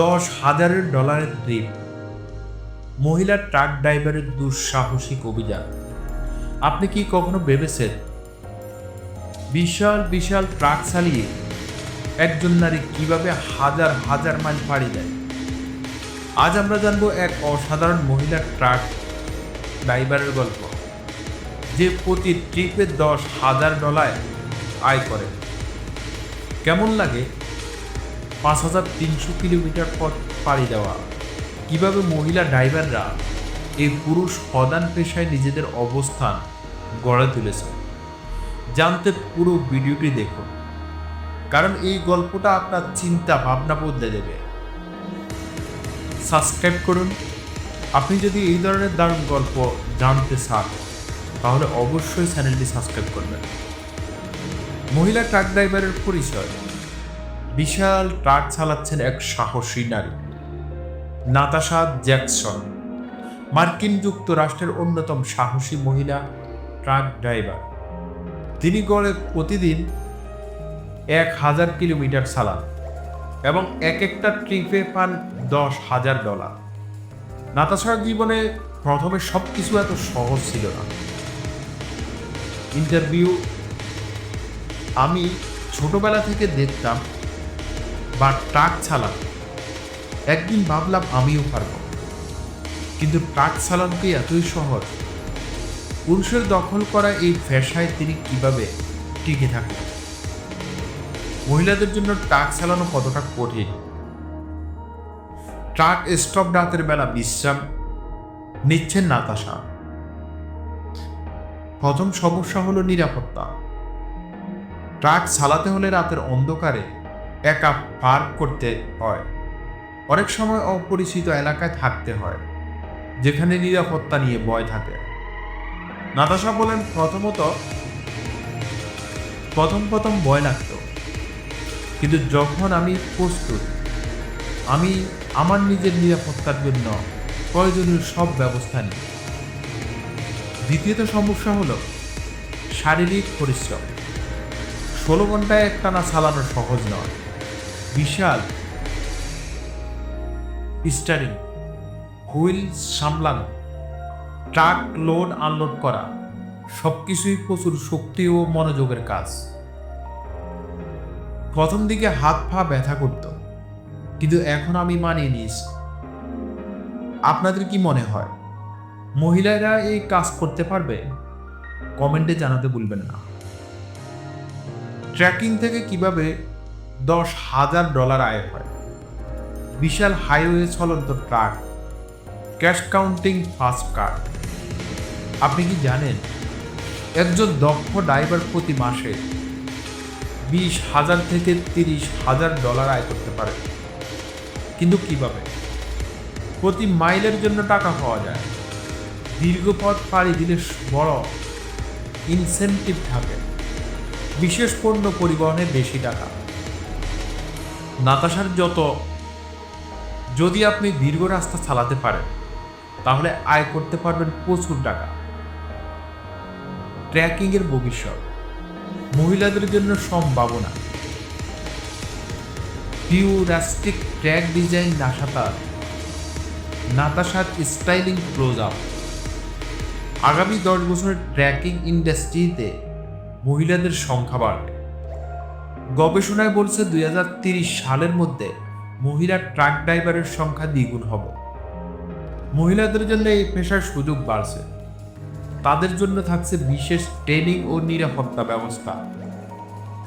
দশ হাজারের ডলারের ট্রিপ মহিলা ট্রাক ড্রাইভারের দুঃসাহসিক অভিযান। আপনি কি কখনো ভেবেছেন, বিশাল বিশাল ট্রাক চালিয়ে একজন নারী কীভাবে হাজার হাজার মাইল পাড়ি দেয়? আজ আমরা জানব এক অসাধারণ মহিলা ট্রাক ড্রাইভারের গল্প, যে প্রতি ট্রিপে দশ হাজার ডলার আয় করে। কেমন লাগে? পাঁচ হাজার তিনশো কিলোমিটার পথ পাড়ি দেওয়া। কীভাবে মহিলা ড্রাইভাররা এই পুরুষ প্রধান পেশায় নিজেদের অবস্থান গড়ে তুলেছে? জানতে পুরো ভিডিওটি দেখুন। কারণ এই গল্পটা আপনার চিন্তা ভাবনা বদলে দেবে। সাবস্ক্রাইব করুন। আপনি যদি এই ধরনের দারুণ গল্প জানতে চান, তাহলে অবশ্যই চ্যানেলটি সাবস্ক্রাইব করবেন। মহিলা ট্রাক ড্রাইভারের পরিচয়। বিশাল ট্রাক চালাচ্ছেন এক সাহসী নারী। নাতাশা জ্যাকসন, মার্কিন যুক্তরাষ্ট্রের অন্যতম সাহসী মহিলা ট্রাক ড্রাইভার। তিনি গড়ে প্রতিদিন এক হাজার কিলোমিটার চালান এবং এক একটা ট্রিপে পান দশ হাজার ডলার। নাতাশার জীবনে প্রথমে সব কিছু এত সহজ ছিল না। ইন্টারভিউ আমি ছোটবেলা থেকে দেখতাম বা ট্রাক চালাম একদিন ভাবলাম আমিও পারব। কিন্তু ট্রাক চালান এতই সহজ। পুরুষের দখল করা এই পেশায় তিনি কীভাবে টিকে থাকলেন? মহিলাদের জন্য ট্রাক চালানো কতটা কঠিন? ট্রাক স্টপ রাতের বেলা বিশ্রাম নিচ্ছেন নাতাশা। প্রথম সমস্যা হলো নিরাপত্তা। ট্রাক চালাতে হলে রাতের অন্ধকারে একা পার্ক করতে হয়। অনেক সময় অপরিচিত এলাকায় থাকতে হয়, যেখানে নিরাপত্তা নিয়ে ভয় থাকে। নাতাশা বলেন প্রথমত, প্রথম প্রথম ভয় লাগতো। কিন্তু যখন আমি প্রস্তুত, আমি আমার নিজের নিরাপত্তার জন্য প্রয়োজনীয় সব ব্যবস্থা নিই। দ্বিতীয়ত সমস্যা হলো শারীরিক পরিশ্রম। ষোলো ঘন্টায় একটানা চালানো সহজ নয়। বিশাল স্টারিং, হুইল সামলানো, ট্রাক লোড আনলোড করা সব কিছুই প্রচুর শক্তি ও মনোযোগের কাজ। প্রথম দিকে হাত পা ব্যথা করত, কিন্তু এখন আমি মানিয়ে নিয়েছি। আপনাদের কি মনে হয়, মহিলারা এই কাজ করতে পারবে? কমেন্টে জানাতে ভুলবেন না। ট্র্যাকিং থেকে কীভাবে দশ হাজার ডলার আয় হয়। বিশাল হাইওয়ে চলন্ত truck cash counting fast car আপনি কি জানেন, একজন দক্ষ ড্রাইভার প্রতি মাসে বিশ হাজার থেকে তিরিশ হাজার ডলার আয় করতে পারে। কিন্তু কীভাবে? প্রতি মাইলের জন্য টাকা পাওয়া যায়। দীর্ঘ পথ পাড়ি দিলে বড় ইনসেন্টিভ থাকে। বিশেষ পণ্য পরিবহনে বেশি টাকা। নাতাশার যত, যদি আপনি দীর্ঘ রাস্তা চালাতে পারেন, তাহলে আয় করতে পারবেন প্রচুর টাকা। ট্র্যাকিংয়ের ভবিষ্যৎ, মহিলাদের জন্য সম্ভাবনা। ফিউরাস্টিক ট্র্যাক ডিজাইন নাসাতার নাতাশার স্টাইলিং ক্লোজ আপ। আগামী দশ বছরের ট্র্যাকিং ইন্ডাস্ট্রিতে মহিলাদের সংখ্যা বাড়বে। গবেষণায় বলছে দুই সালের মধ্যে মহিলা ট্রাক ড্রাইভারের সংখ্যা দ্বিগুণ হবে। মহিলাদের জন্য এই পেশার সুযোগ বাড়ছে। তাদের জন্য থাকছে বিশেষ ট্রেনিং ও নিরাপত্তা ব্যবস্থা।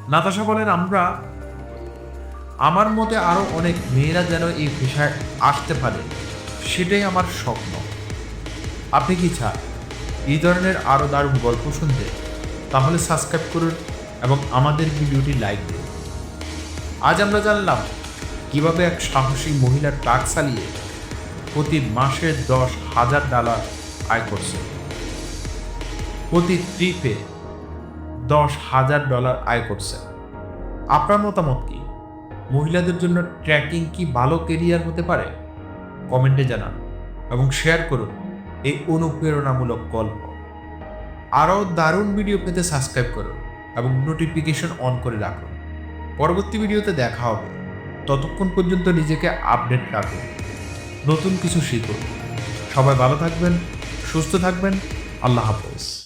নাতাশা বলেন, আমরা, আমার মতে আরও অনেক মেয়েরা যেন এই পেশায় আসতে পারে, সেটাই আমার স্বপ্ন। আপনি কি চান? এই ধরনের আরও দারুণ গল্প শুনতে? তাহলে সাবস্ক্রাইব করুন এবং আমাদের ভিডিওটি লাইক দিন। আজ আমরা জানলাম কীভাবে এক সাহসী মহিলা ট্রাক চালিয়ে প্রতি মাসে দশ হাজার ডলার আয় করছে। প্রতি ট্রিপে দশ হাজার ডলার আয় করছে। আপনার মতামত কি? মহিলাদের জন্য ট্র্যাকিং কি ভালো কেরিয়ার হতে পারে? কমেন্টে জানান এবং শেয়ার করুন এই অনুপ্রেরণামূলক গল্প। আরও দারুণ ভিডিও পেতে সাবস্ক্রাইব করুন এবং নোটিফিকেশন অন করে রাখুন। পরবর্তী ভিডিওতে দেখা হবে। ততক্ষণ পর্যন্ত নিজেকে আপডেট রাখুন নতুন কিছু শিখুন সবাই ভালো থাকবেন, সুস্থ থাকবেন। আল্লাহ হাফেজ।